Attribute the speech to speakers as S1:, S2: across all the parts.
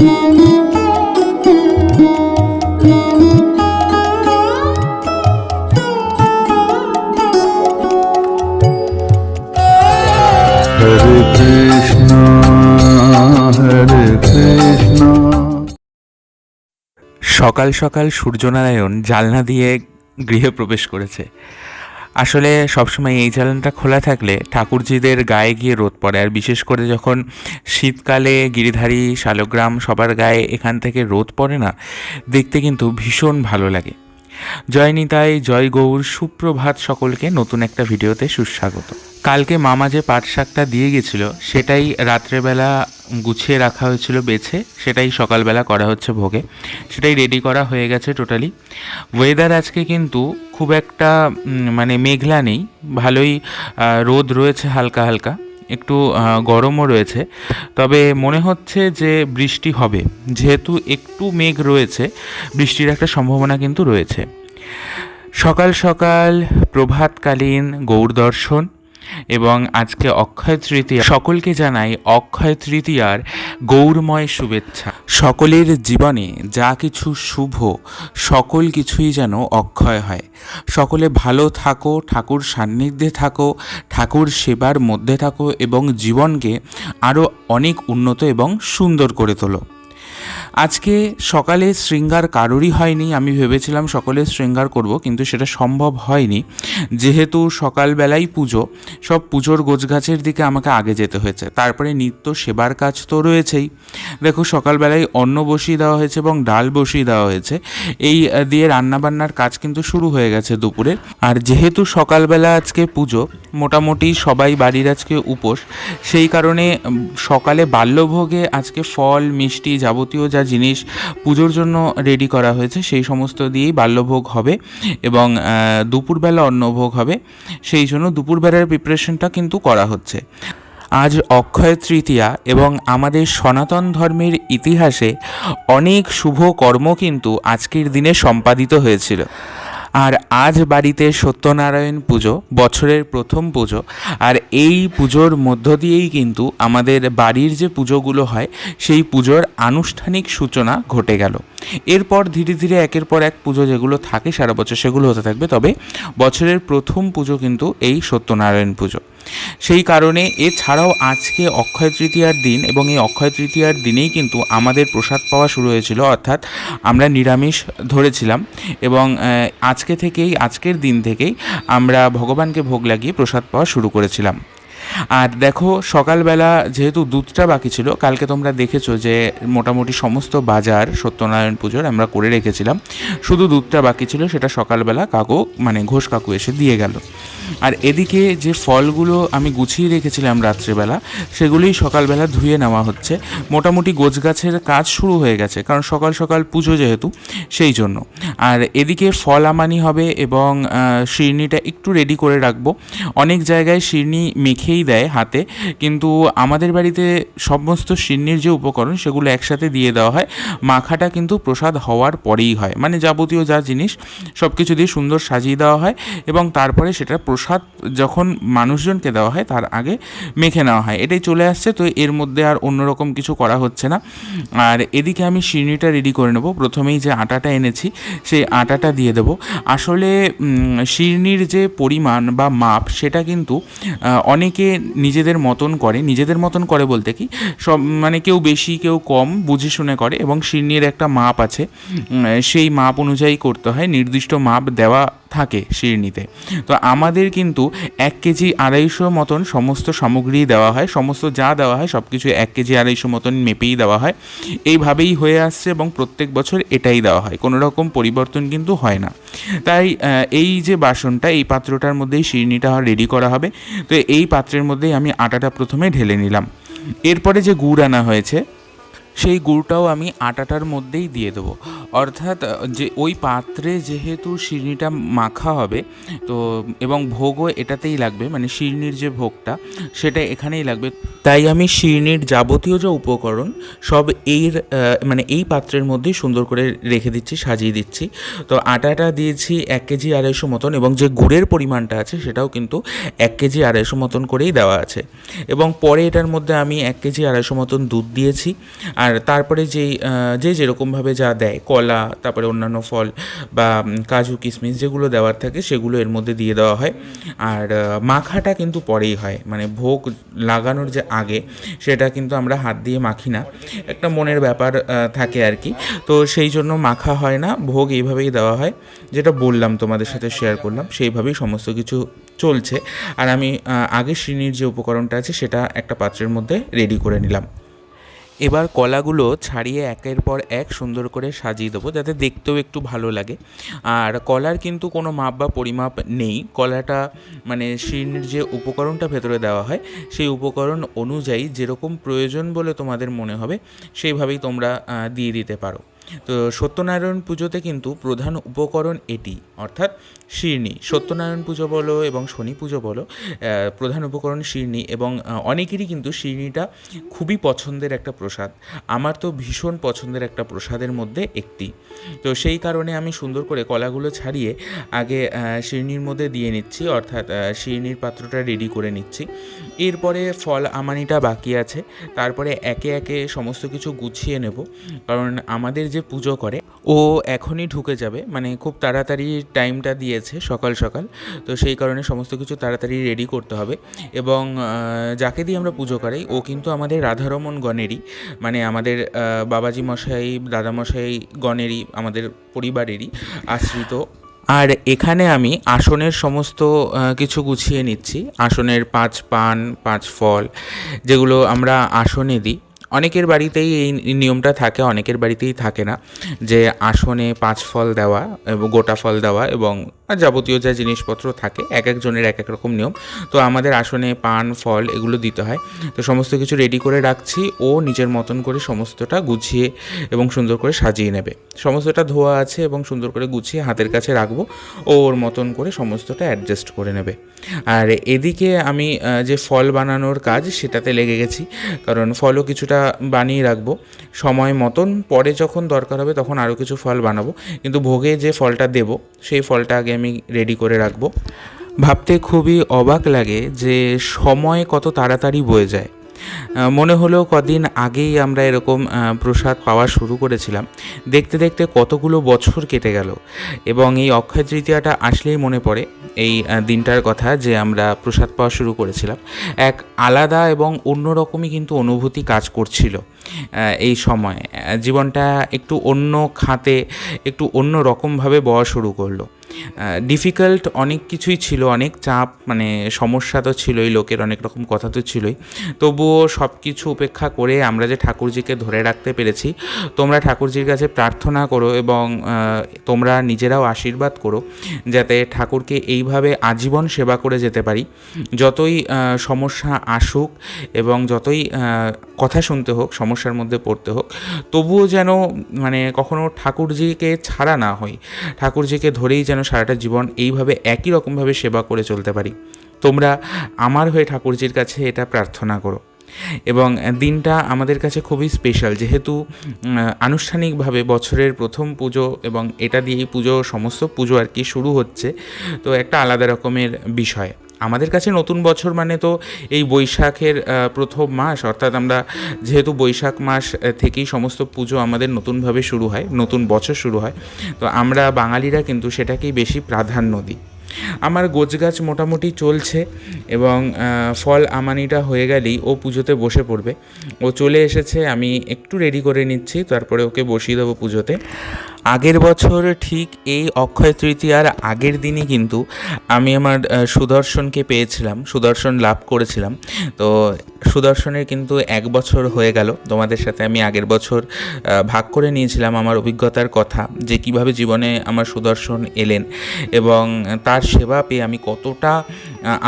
S1: সকাল সকাল সূর্যনারায়ণ জালনা দিয়ে গৃহে প্রবেশ করেছে। আসলে সবসময় এই চ্যানেলটা খোলা থাকলে ঠাকুরজিদের গায়ে গিয়ে রোদ পড়ে। আর বিশেষ করে যখন শীতকালে গিরিধারী, শালগ্রাম সবার গায়ে এখান থেকে রোদ পড়ে না, দেখতে কিন্তু ভীষণ ভালো লাগে। জয় নিতাই, জয় গৌর, সুপ্রভাত সকলকে নতুন একটা ভিডিওতে সুস্বাগত। কালকে মামা যে পাট শাকটা দিয়ে গেছিল, সেটাই রাত্রেবেলা গুছিয়ে রাখা হয়েছিল বেছে, সেটাই সকালবেলা করা হচ্ছে ভোগে। সেটাই রেডি করা হয়ে গেছে টোটালি ওয়েদার আজকে কিন্তু খুব একটা মানে মেঘলা নেই, ভালোই রোদ রয়েছে হালকা হালকা, একটু গরমও রয়েছে। তবে মনে হচ্ছে যে বৃষ্টি হবে, যেহেতু একটু মেঘ রয়েছে, বৃষ্টির একটা সম্ভাবনা কিন্তু রয়েছে। সকাল সকাল প্রভাতকালীন গৌর দর্শন এবং আজকে অক্ষয় তৃতীয়া। সকলকে জানাই অক্ষয় তৃতীয়ার গৌরময় শুভেচ্ছা। সকলের জীবনে যা কিছু শুভ, সকল কিছুই যেন অক্ষয় হয়। সকলে ভালো থাকো, ঠাকুর সান্নিধ্যে থাকো, ঠাকুর সেবার মধ্যে থাকো এবং জীবনকে আরও অনেক উন্নত এবং সুন্দর করে তোলো। আজকে সকালে শৃঙ্গার কারোরই হয়নি, আমি ভেবেছিলাম সকলে শৃঙ্গার করব, কিন্তু সেটা সম্ভব হয়নি। যেহেতু সকালবেলাই পুজো, সব পুজোর গোছগাছের দিকে আমাকে আগে যেতে হয়েছে। তারপরে নিত্য সেবার কাজ তো রয়েছেই। দেখো, সকালবেলায় অন্ন বসিয়ে দেওয়া হয়েছে এবং ডাল বসিয়ে দেওয়া হয়েছে। এই দিয়ে রান্নাবান্নার কাজ কিন্তু শুরু হয়ে গেছে দুপুরের। আর যেহেতু সকালবেলা আজকে পুজো, মোটামুটি সবাই বাড়ির আজকে উপোস, সেই কারণে সকালে বাল্যভোগে আজকে ফল, মিষ্টি যাবতীয় যা জিনিস পুজোর জন্য রেডি করা হয়েছে, সেই সমস্ত দিয়েই বাল্যভোগ হবে এবং দুপুরবেলা অন্নভোগ হবে। সেই জন্য দুপুরবেলার প্রিপারেশনটা কিন্তু করা হচ্ছে। আজ অক্ষয় তৃতীয়া এবং আমাদের সনাতন ধর্মের ইতিহাসে অনেক শুভ কর্ম কিন্তু আজকের দিনে সম্পাদিত হয়েছিল। আর আজ বাড়িতে সত্যনারায়ণ পুজো, বছরের প্রথম পুজো, আর এই পুজোর মধ্য দিয়েই কিন্তু আমাদের বাড়ির যে পুজোগুলো হয়, সেই পুজোর আনুষ্ঠানিক সূচনা ঘটে গেল। এরপর ধীরে ধীরে একের পর এক পুজো যেগুলো থাকে সারা বছর সেগুলো হতে থাকবে, তবে বছরের প্রথম পুজো কিন্তু এই সত্যনারায়ণ পুজো। সেই কারণে এছাড়াও আজকে অক্ষয় তৃতীয়ার দিন এবং এই অক্ষয় তৃতীয়ার দিনেই কিন্তু আমাদের প্রসাদ পাওয়া শুরু হয়েছিল, অর্থাৎ আমরা নিরামিষ ধরেছিলাম এবং আজকে থেকেই, আজকের দিন থেকেই আমরা ভগবানকে ভোগ লাগিয়ে প্রসাদ পাওয়া শুরু করেছিলাম। আর দেখো, সকালবেলা যেহেতু দুধটা বাকি ছিল, কালকে তোমরা দেখেছ যে মোটামুটি সমস্ত বাজার সত্যনারায়ণ পুজোর আমরা করে রেখেছিলাম। শুধু দুধটা বাকি ছিল, সেটা সকালবেলা কাকু মানে ঘোষ কাকু এসে দিয়ে গেল। আর এদিকে যে ফলগুলো আমি গুছিয়ে রেখেছিলাম রাত্রেবেলা, সেগুলোই সকালবেলা ধুয়ে নেওয়া হচ্ছে। মোটামুটি গোছগাছের কাজ শুরু হয়ে গেছে, কারণ সকাল সকাল পুজো যেহেতু, সেই জন্য। আর এদিকে ফল আমানি হবে এবং শিরনিটা একটু রেডি করে রাখব। অনেক জায়গায় শিরনি মেখেই দেয় হাতে। কিন্তু আমাদের বাড়িতে সমস্ত শিরনির যে উপকরণ সেগুলো একসাথে দিয়ে দেওয়া হয়। মাখাটা কিন্তু প্রসাদ হওয়ার পরেই হয়। মানে যাবতীয় যা জিনিস সব কিছু দিয়ে সুন্দর সাজিয়ে দেওয়া হয় এবং তারপরে সেটা প্রসাদ যখন মানুষজনকে দেওয়া হয় তার আগে মেখে নেওয়া হয়। এটাই চলে আসছে। তো এর মধ্যে আর অন্যরকম কিছু করা হচ্ছে না। আর এদিকে আমি শিরনিটা রেডি করে নেব। প্রথমেই যে আটাটা এনেছি সেই আটাটা দিয়ে দেবো। আসলে শিরনির যে পরিমাণ বা মাপ সেটা কিন্তু অনেকে নিজেদের মতন করে, নিজেদের মতন করে বলতে কি, সব মানে কেউ বেশি, কেউ কম বুঝে শুনে করে এবং শিরনির একটা মাপ আছে। সেই মাপ অনুযায়ী করতে হয়, নির্দিষ্ট মাপ দেওয়া থাকে শিরনিতে তো আমাদের কিন্তু এক কেজি আড়াইশো মতন সমস্ত সামগ্রী দেওয়া হয়, সমস্ত যা দেওয়া হয় সব কিছু এক কেজি আড়াইশো মতন মেপেই দেওয়া হয়। এইভাবেই হয়ে আসছে এবং প্রত্যেক বছর এটাই দেওয়া হয়, কোনো রকম পরিবর্তন কিন্তু হয় না। তাই এই যে বাসনটা, এই পাত্রটার মধ্যেই শিরনিটা রেডি করা হবে। তো এই পাত্রের মধ্যেই আমি আটাটা প্রথমে ঢেলে নিলাম। এরপরে যে গুড় আনা হয়েছে সেই গুড়টাও আমি আটাটার মধ্যেই দিয়ে দেবো। অর্থাৎ যে ওই পাত্রে যেহেতু শিরনিটা মাখা হবে, তো এবং ভোগও এটাতেই লাগবে মানে শিরনির যে ভোগটা, সেটা এখানেই লাগবে। তাই আমি শিরনির যাবতীয় যে উপকরণ, সব এর মানে এই পাত্রের মধ্যেই সুন্দর করে রেখে দিচ্ছি, সাজিয়ে দিচ্ছি। তো আটাটা দিয়েছি এক কেজি আড়াইশো মতন, এবং যে গুড়ের পরিমাণটা আছে, সেটাও কিন্তু এক কেজি আড়াইশো মতন করেই দেওয়া আছে। এবং পরে এটার মধ্যে আমি এক কেজি আড়াইশো মতন দুধ দিয়েছি, আর আর তারপরে যেই যে যেরকমভাবে যা দেয়, কলা, তারপরে অন্যান্য ফল বা কাজু কিশমিশ যেগুলো দেওয়ার থাকে সেগুলো এর মধ্যে দিয়ে দেওয়া হয়। আর মাখাটা কিন্তু পরেই হয়। মানে ভোগ লাগানোর যে আগে সেটা কিন্তু আমরা হাত দিয়ে মাখি না। একটা মনের ব্যাপার থাকে আর কি। তো সেই জন্য মাখা হয় না। ভোগ এইভাবেই দেওয়া হয়। যেটা বললাম, তোমাদের সাথে শেয়ার করলাম, সেইভাবেই সমস্ত কিছু চলছে। আর আমি আগে শ্রেণির যে উপকরণটা আছে সেটা একটা পাত্রের মধ্যে রেডি করে নিলাম। এবার কলাগুলো ছাড়িয়ে একের পর এক সুন্দর করে সাজিয়ে দেবো, যাতে দেখতেও একটু ভালো লাগে। আর কলার কিন্তু কোনো মাপ বা পরিমাপ নেই। কলাটা মানে শিরনির যে উপকরণটা ভেতরে দেওয়া হয়, সেই উপকরণ অনুযায়ী যেরকম প্রয়োজন বলে তোমাদের মনে হবে, সেইভাবেই তোমরা দিয়ে দিতে পারো। তো সত্যনারায়ণ পুজোতে কিন্তু প্রধান উপকরণ এটি, অর্থাৎ শিরনি সত্যনারায়ণ পুজো বলো এবং শনি পুজো বলো প্রধান উপকরণ শিরনি এবং অনেকেরই কিন্তু শিরনিটা খুবই পছন্দের একটা প্রসাদ। আমার তো ভীষণ পছন্দের একটা প্রসাদের মধ্যে একটি। তো সেই কারণে আমি সুন্দর করে কলাগুলো ছাড়িয়ে আগে শিরনির মধ্যে দিয়ে নিচ্ছি, অর্থাৎ শিরনির পাত্রটা রেডি করে নিচ্ছি। এরপরে ফল আমানিটা বাকি আছে, তারপরে একে একে সমস্ত কিছু গুছিয়ে নেব। কারণ আমাদের যে পুজো করে। ও এখনই ঢুকে যাবে মানে খুব তাড়াতাড়ি টাইমটা দিয়েছে সকাল সকাল। তো সেই কারণে সমস্ত কিছু তাড়াতাড়ি রেডি করতে হবে। এবং যাকে দিয়ে আমরা পুজো করাই, ও কিন্তু আমাদের রাধারমণ গণেরই। মানে আমাদের বাবাজি মশাই, দাদামশাই গণেরই, আমাদের পরিবারেরই আশ্রিত। আর এখানে আমি আসনের সমস্ত কিছু গুছিয়ে নিচ্ছি। আসনের পাঁচ পান, পাঁচ ফল, যেগুলো আমরা আসনে দিই। অনেকের বাড়িতেই এই নিয়মটা থাকে, অনেকের বাড়িতেই থাকে না যে আসনে পাঁচ ফল দেওয়া এবং গোটা ফল দেওয়া এবং যাবতীয় যা জিনিসপত্র থাকে, এক একজনের এক এক রকম নিয়ম। তো আমাদের আসনে পান, ফল এগুলো দিতে হয়। তো সমস্ত কিছু রেডি করে রাখছি। ও নিজের মতন করে সমস্তটা গুছিয়ে এবং সুন্দর করে সাজিয়ে নেবে। সমস্তটা ধোয়া আছে এবং সুন্দর করে গুছিয়ে হাতের কাছে রাখব। ও ওর মতন করে সমস্তটা অ্যাডজাস্ট করে নেবে। আর এদিকে আমি যে ফল বানানোর কাজ সেটাতে লেগে গেছি। কারণ ফলও কিছুটা বানিয়ে রাখব। সময় মতন, পরে যখন দরকার হবে তখন আরও কিছু ফল বানাবো। কিন্তু ভোগে যে ফলটা দেব সেই ফলটা আগে আমি রেডি করে রাখব। ভাবতে খুবই অবাক লাগে যে সময় কত তাড়াতাড়ি বয়ে যায়। মনে হলো কদিন আগেই আমরা এরকম প্রসাদ পাওয়া শুরু করেছিলাম। দেখতে দেখতে কতগুলো বছর কেটে গেল এবং এই অক্ষয় তৃতীয়াটা আসলেই মনে পড়ে এই দিনটার কথা যে আমরা প্রসাদ পাওয়া শুরু করেছিলাম। এক আলাদা এবং অন্যরকমই কিন্তু অনুভূতি কাজ করছিল। এই সময় জীবনটা একটু অন্য খাতে একটু অন্য রকমভাবে বওয়া শুরু করল। ডিফিকাল্ট অনেক কিছুই ছিল, অনেক চাপ মানে সমস্যা তো ছিলই, লোকের অনেক রকম কথা তো ছিলই। তবুও সব কিছু উপেক্ষা করে আমরা যে ঠাকুরজিকে ধরে রাখতে পেরেছি, তোমরা ঠাকুরজির কাছে প্রার্থনা করো এবং তোমরা নিজেরাও আশীর্বাদ করো যাতে ঠাকুরকে এইভাবে আজীবন সেবা করে যেতে পারি। যতই সমস্যা আসুক এবং যতই কথা শুনতে হোক, সমস্যার মধ্যে পড়তে হোক, তবুও যেন মানে কখনো ঠাকুরজিকে ছাড়া না হই। ঠাকুরজিকে ধরেই যেন সারাটা জীবন এইভাবে একই রকমভাবে সেবা করে চলতে পারি। তোমরা আমার হয়ে ঠাকুরজির কাছে এটা প্রার্থনা করো। এবং দিনটা আমাদের কাছে খুবই স্পেশাল যেহেতু আনুষ্ঠানিকভাবে বছরের প্রথম পুজো এবং এটা দিয়েই পুজো, সমস্ত পুজো আর কি শুরু হচ্ছে। তো একটা আলাদা রকমের বিষয়। আমাদের কাছে নতুন বছর মানে তো এই বৈশাখের প্রথম মাস। অর্থাৎ আমরা যেহেতু বৈশাখ মাস থেকেই সমস্ত পুজো আমাদের নতুনভাবে শুরু হয়, নতুন বছর শুরু হয়। তো আমরা বাঙালিরা কিন্তু সেটাকেই বেশি প্রাধান্য দিই। আমার গোছগাছ মোটামুটি চলছে এবং ফল আমানিটা হয়ে গেলেই ও পুজোতে বসে পড়বে। ও চলে এসেছে, আমি একটু রেডি করে নিচ্ছি, তারপরে ওকে বসিয়ে দেবো পুজোতে। আগের বছর ঠিক এই অক্ষয় তৃতীয়ার আগের দিনই কিন্তু আমি আমার সুদর্শনকে পেয়েছিলাম, সুদর্শন লাভ করেছিলাম। তো সুদর্শনের কিন্তু এক বছর হয়ে গেল। তোমাদের সাথে আমি আগের বছর ভাগ করে নিয়েছিলাম আমার অভিজ্ঞতার কথা, যে কীভাবে জীবনে আমার সুদর্শন এলেন এবং তার সেবা পেয়ে আমি কতটা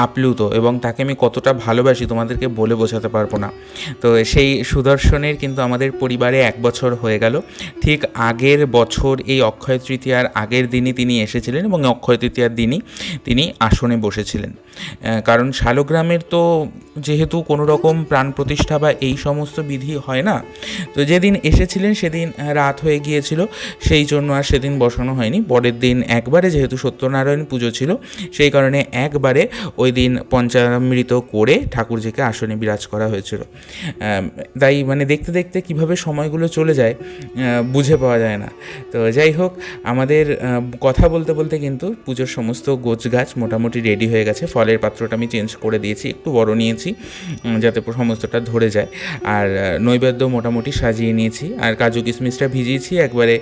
S1: আপ্লুত এবং তাকে আমি কতটা ভালোবাসি তোমাদেরকে বলে বোঝাতে পারব না। তো সেই সুদর্শনের কিন্তু আমাদের পরিবারে এক বছর হয়ে গেল। ঠিক আগের বছর এই অক্ষয় তৃতীয়ার আগের দিনই তিনি এসেছিলেন এবং অক্ষয় তৃতীয়ার দিনই তিনি আসনে বসেছিলেন। কারণ শালগ্রামের তো যেহেতু কোনো রকম প্রাণ প্রতিষ্ঠা বা এই সমস্ত বিধি হয় না, তো যেদিন এসেছিলেন সেদিন রাত হয়ে গিয়েছিল, সেই জন্য আর সেদিন বসানো হয়নি। পরের দিন একবারে যেহেতু সত্যনারায়ণ পুজো ছিল, সেই কারণে একবারে ওই দিন পঞ্চামৃত করে ঠাকুরজিকে আসনে বিরাজ করা হয়েছিল। তাই মানে দেখতে দেখতে কীভাবে সময়গুলো চলে যায় বুঝে পাওয়া যায় না। তো যাই হোক, আমাদের কথা বলতে বলতে কিন্তু পুজোর সমস্ত গোছ গাছ মোটামুটি রেডি হয়ে গেছে। ফলের পাত্রটা আমি চেঞ্জ করে দিয়েছি, একটু বড় নিয়েছি যাতে সমস্তটা ধরে যায়। আর নৈবেদ্য মোটামুটি সাজিয়ে নিয়েছি। আর কাজু কিশমিশটা ভিজিয়েছি, একবারে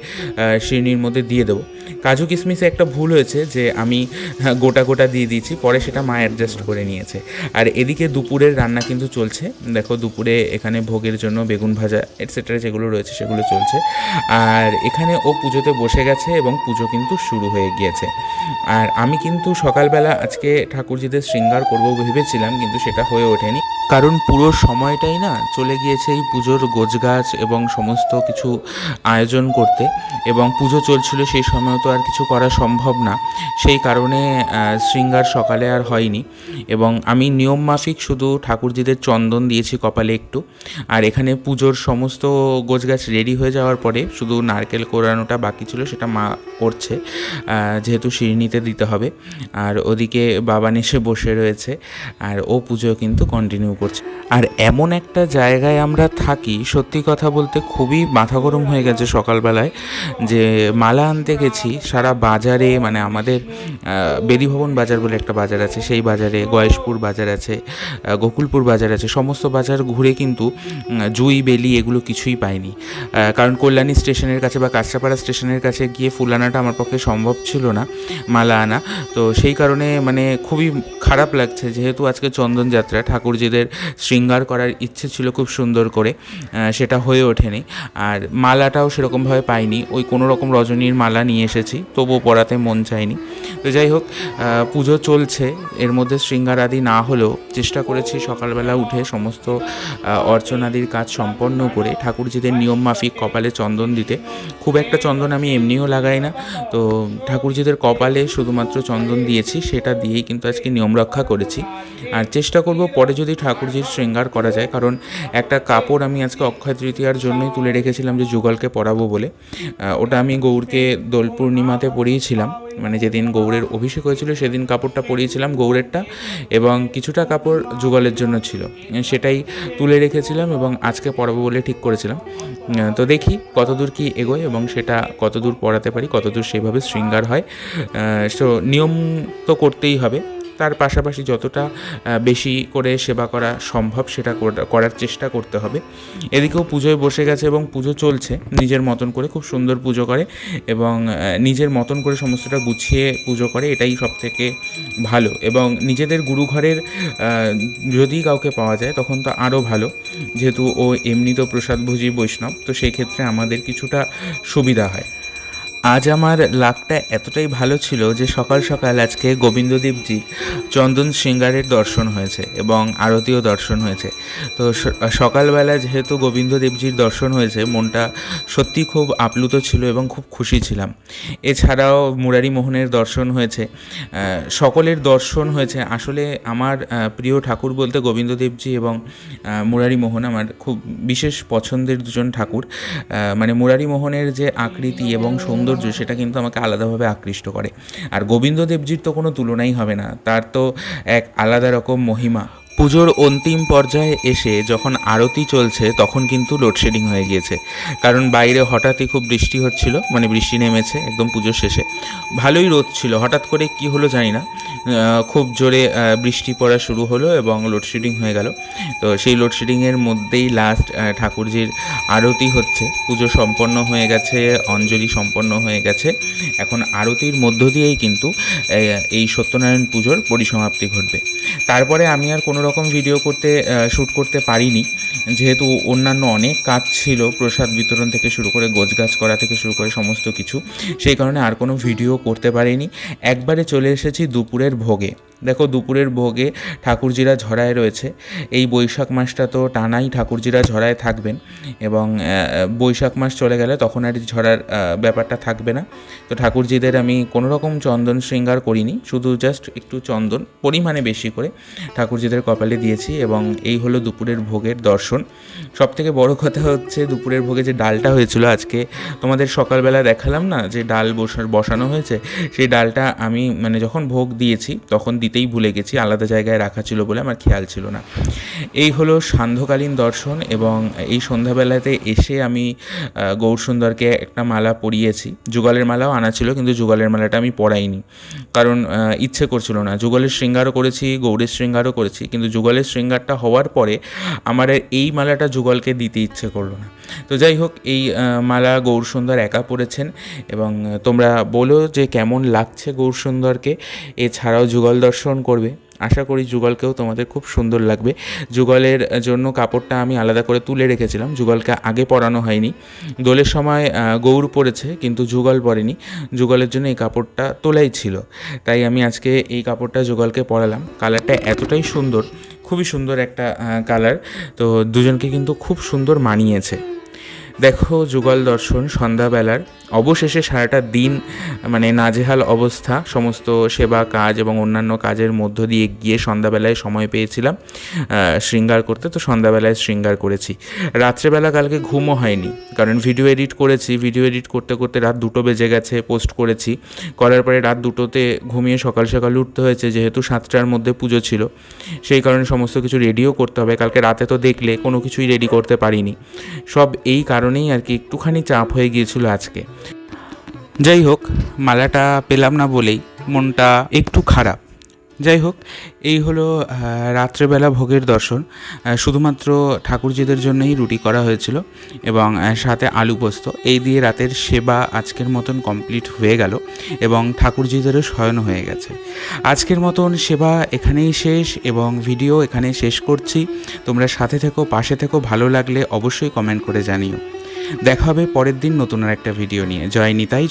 S1: শিরনির মধ্যে দিয়ে দেবো। কাজু কিশমিশে একটা ভুল হয়েছে যে আমি গোটা গোটা দিয়ে দিয়েছি, পরে সেটা মা অ্যাডজাস্ট করে নিয়েছে। আর এদিকে দুপুরের রান্না কিন্তু চলছে। দেখো, দুপুরে এখানে ভোগের জন্য বেগুন ভাজা এটসেট্রা যেগুলো রয়েছে সেগুলো চলছে। আর এখানে ও পুজোতে বসে গেছে এবং পুজো কিন্তু শুরু হয়ে গিয়েছে। আর আমি কিন্তু সকালবেলা আজকে ঠাকুরজিদের শৃঙ্গার করব ভেবেছিলাম, কিন্তু সেটা হয়ে ওঠেনি। কারণ পুরো সময়টাই না চলে গিয়েছে এই পুজোর গোছগাছ এবং সমস্ত কিছু আয়োজন করতে এবং পুজো চলছিল সেই সময় তো আর কিছু করা সম্ভব না। সেই কারণে শৃঙ্গার সকালে আর হয়নি এবং আমি নিয়ম মাফিক শুধু ঠাকুরজিদের চন্দন দিয়েছি কপালে একটু। আর এখানে পুজোর সমস্ত গোছগাছ রেডি হয়ে যাওয়ার পরে শুধু নারকেল কোরানোটা বাকি ছিল, সেটা মা করছে যেহেতু শিরনিতে দিতে হবে। আর ওদিকে বাবান এসে বসে রয়েছে, আর ও পুজো কিন্তু কন্টিনিউ করছে। আর এমন একটা জায়গায় আমরা থাকি, সত্যি কথা বলতে খুবই মাথা গরম হয়ে গেছে সকালবেলায়, যে মালা আনতে গেছি, সারা বাজারে মানে আমাদের বেদিভবন বাজার বলে একটা বাজার আছে, সেই বাজারে, গয়েশপুর বাজার আছে গোকুলপুর বাজার আছে, সমস্ত বাজার ঘুরে কিন্তু জুই, বেলি এগুলো কিছুই পাইনি। কারণ কল্যাণী স্টেশনের কাছে বা কাঁচরাপাড়া স্টেশনের কাছে গিয়ে ফুল আনাটা আমার পক্ষে সম্ভব ছিল না, মালা আনা। তো সেই কারণে মানে খুবই খারাপ লাগছে, যেহেতু আজকে চন্দন যাত্রা, ঠাকুরজিদের শৃঙ্গার করার ইচ্ছে ছিল খুব সুন্দর করে সেটা হয়ে ওঠেনি। আর মালাটাও সেরকমভাবে পাইনি। ওই কোনো রকম রজনীর মালা নিয়ে এসেছি, তবুও পরাতে মন চায়নি তো যাই হোক পুজো চলছে। এর মধ্যে শৃঙ্গার আদি না হলেও চেষ্টা করেছি সকালবেলা উঠে সমস্ত অর্চনাদির কাজ সম্পন্ন করে ঠাকুরজিদের নিয়ম মাফিক কপালে চন্দন দিতে। খুব একটা চন্দন আমি এমনিও লাগাই না। তো ঠাকুরজিদের কপালে শুধুমাত্র চন্দন দিয়েছি, সেটা দিয়েই কিন্তু আজকে নিয়ম রক্ষা করেছি। আর চেষ্টা করব পরে যদি ঠাকুরজির শৃঙ্গার করা যায়। কারণ একটা কাপড় আমি আজকে অক্ষয় তৃতীয়ার জন্যই তুলে রেখেছিলাম যে যুগলকে পরাবো বলে। ওটা আমি গৌরকে দোল পূর্ণিমাতে পরিয়েছিলাম। মানে যেদিন গৌরের অভিষেক হয়েছিল সেদিন কাপড়টা পরিয়েছিলাম গৌরেরটা এবং কিছুটা কাপড় যুগলের জন্য ছিল। সেটাই তুলে রেখেছিলাম এবং আজকে পরাবো বলে ঠিক করেছিলাম। তো দেখি কতদূর কি এগোয় এবং সেটা কতদূর পড়াতে পারি, কতদূর সেভাবে শৃঙ্গার হয়। সো নিয়ম তো করতেই হবে। তার পাশাপাশি যতটা বেশি করে সেবা করা সম্ভব সেটা করার চেষ্টা করতে হবে। এদিকেও পুজোয় বসে গেছে এবং পুজো চলছে, নিজের মতন করে খুব সুন্দর পুজো করে এবং নিজের মতন করে সমস্তটা গুছিয়ে পুজো করে, এটাই সব থেকে ভালো এবং নিজেদের গুরুঘরের যদি কাউকে পাওয়া যায় তখন তো আরও ভালো। যেহেতু ও এমনি তো প্রসাদভোজী বৈষ্ণব, তো সেই ক্ষেত্রে আমাদের কিছুটা সুবিধা হয়। আজ আমার লাকটা এতটাই ভালো ছিল যে সকাল সকাল আজকে গোবিন্দদেবজি চন্দন সিঙ্গারের দর্শন হয়েছে এবং আরতিও দর্শন হয়েছে। তো সকালবেলা যেহেতু গোবিন্দদেবজির দর্শন হয়েছে, মনটা সত্যি খুব আপ্লুত ছিল এবং খুব খুশি ছিলাম। এছাড়াও মুরারি মোহনের দর্শন হয়েছে। সকলের দর্শন হয়েছে। আসলে আমার প্রিয় ঠাকুর বলতে গোবিন্দদেবজি এবং মুরারি মোহন আমার খুব বিশেষ পছন্দের দুজন ঠাকুর। মানে মুরারি মোহনের যে আকৃতি এবং সৌন্দর্য সেটা কিন্তু আমাকে আলাদাভাবে আকৃষ্ট করে। আর গোবিন্দদেবজির তো কোনো তুলনাই হবে না। তার তো এক আলাদা রকম মহিমা। পুজোর অন্তিম পর্যায়ে এসে যখন আরতি চলছে, তখন কিন্তু লোডশেডিং হয়ে গিয়েছে। কারণ বাইরে হঠাৎই খুব বৃষ্টি হচ্ছিল মানে বৃষ্টি নেমেছে একদম পুজোর শেষে। ভালোই রোদ ছিল। হঠাৎ করে কি হলো জানি না। খুব জোরে বৃষ্টি পড়া শুরু হলো এবং লোডশেডিং হয়ে গেল। তো সেই লোডশেডিংয়ের মধ্যেই লাস্ট ঠাকুরজির আরতি হচ্ছে। পুজো সম্পন্ন হয়ে গেছে, অঞ্জলি সম্পন্ন হয়ে গেছে। এখন আরতির মধ্য দিয়েই কিন্তু এই সত্যনারায়ণ পুজোর পরিসমাপ্তি ঘটবে। তারপরে আমি আর কোনো রকম ভিডিও করতে শ্যুট করতে পারিনি। যেহেতু অন্যান্য অনেক কাজ ছিল, প্রসাদ বিতরণ থেকে শুরু করে গোছগাছ করা থেকে শুরু করে সমস্ত কিছু, সেই কারণে আর কোনো ভিডিও করতে পারিনি। একবারে চলে এসেছি দুপুরের ভোগে। দেখো দুপুরের ভোগে ঠাকুরজিরা ঝরায় রয়েছে। এই বৈশাখ মাসটা তো টানাই ঠাকুরজিরা ঝরায় থাকবেন এবং বৈশাখ মাস চলে গেলে তখন আর ঝরার ব্যাপারটা থাকবে না। তো ঠাকুরজিদের আমি কোনো রকম চন্দন শৃঙ্গার করিনি, শুধু জাস্ট একটু চন্দন পরিমাণে বেশি করে ঠাকুরজিদের কপালে দিয়েছি এবং এই হলো দুপুরের ভোগের দর্শন। সব থেকে বড় কথা হচ্ছে দুপুরের ভোগে যে ডালটা হয়েছিল আজকে, তোমাদের সকালবেলা দেখালাম না যে ডাল বসানো হয়েছে? সেই ডালটা আমি মানে যখন ভোগ দিয়েছি, তখন দিতেই ভুলে গেছি, আলাদা জায়গায় রাখা ছিল বলে আমার খেয়াল ছিল না। এই হলো সান্ধ্যকালীন দর্শন এবং এই সন্ধ্যাবেলাতে এসে আমি গৌরসুন্দরকে একটা মালা পরিয়েছি। যুগলের মালাও আনা ছিল, কিন্তু যুগলের মালাটা আমি পরাইনি। কারণ ইচ্ছে করছিল না। যুগলের শৃঙ্গারও করেছি, গৌরের শৃঙ্গারও করেছি, কিন্তু যুগলের শৃঙ্গারটা হওয়ার পরে আমার এই মালাটা যুগলকে দিতে ইচ্ছে করল না। তো যাই হোক, এই মালা গৌর সুন্দর একা পড়েছেন এবং তোমরা বলো যে কেমন লাগছে গৌর সুন্দরকে এছাড়াও যুগল দর্শন করবে। আশা করি যুগলকেও তোমাদের খুব সুন্দর লাগবে। যুগলের জন্য কাপড়টা আমি আলাদা করে তুলে রেখেছিলাম। যুগলকে আগে পরানো হয়নি। দোলের সময় গৌর পরেছে, কিন্তু যুগল পরেনি। যুগলের জন্য এই কাপড়টা তোলাই ছিল। তাই আমি আজকে এই কাপড়টা যুগলকে পরালাম। কালারটা এতটাই সুন্দর, খুবই সুন্দর একটা কালার। তো দুজনকে কিন্তু খুব সুন্দর মানিয়েছে। দেখো যুগল দর্শন সন্ধ্যাবেলার অবশেষে সারাটা দিন মানে নাজেহাল অবস্থা, সমস্ত সেবা কাজ এবং অন্যান্য কাজের মধ্য দিয়ে গিয়ে সন্ধ্যাবেলায় সময় পেয়েছিলাম শৃঙ্গার করতে, তো সন্ধ্যাবেলায় শৃঙ্গার করেছি। রাত্রেবেলা কালকে ঘুমও হয়নি, কারণ ভিডিও এডিট করেছি ভিডিও এডিট করতে করতে রাত দুটো বেজে গেছে পোস্ট করেছি। করার পরে রাত দুটোতে ঘুমিয়ে সকাল সকাল উঠতে হয়েছে, যেহেতু সাতটার মধ্যে পুজো ছিল, সেই কারণে সমস্ত কিছু রেডিও করতে হবে। কালকে রাতে তো দেখলে কোনো কিছুই রেডি করতে পারিনি। সব এই কারণেই আর কি একটুখানি চাপ হয়ে গিয়েছিল আজকে। যাই হোক মালাটা পেলাম না বলেই মনটা একটু খারাপ। যাই হোক এই হলো রাত্রেবেলা ভোগের দর্শন। শুধুমাত্র ঠাকুরজিদের জন্যই রুটি করা হয়েছিল এবং সাথে আলু পোস্ত। এই দিয়ে রাতের সেবা আজকের মতন কমপ্লিট হয়ে গেল এবং ঠাকুরজিদেরও শয়ন হয়ে গেছে। আজকের মতন সেবা এখানেই শেষ এবং ভিডিও এখানে শেষ করছি। তোমরা সাথে থেকো, পাশে থেকো, ভালো লাগলে অবশ্যই কমেন্ট করে জানিও। দেখা হবে পরের দিন নতুন আর একটা ভিডিও নিয়ে। জয় নিতাই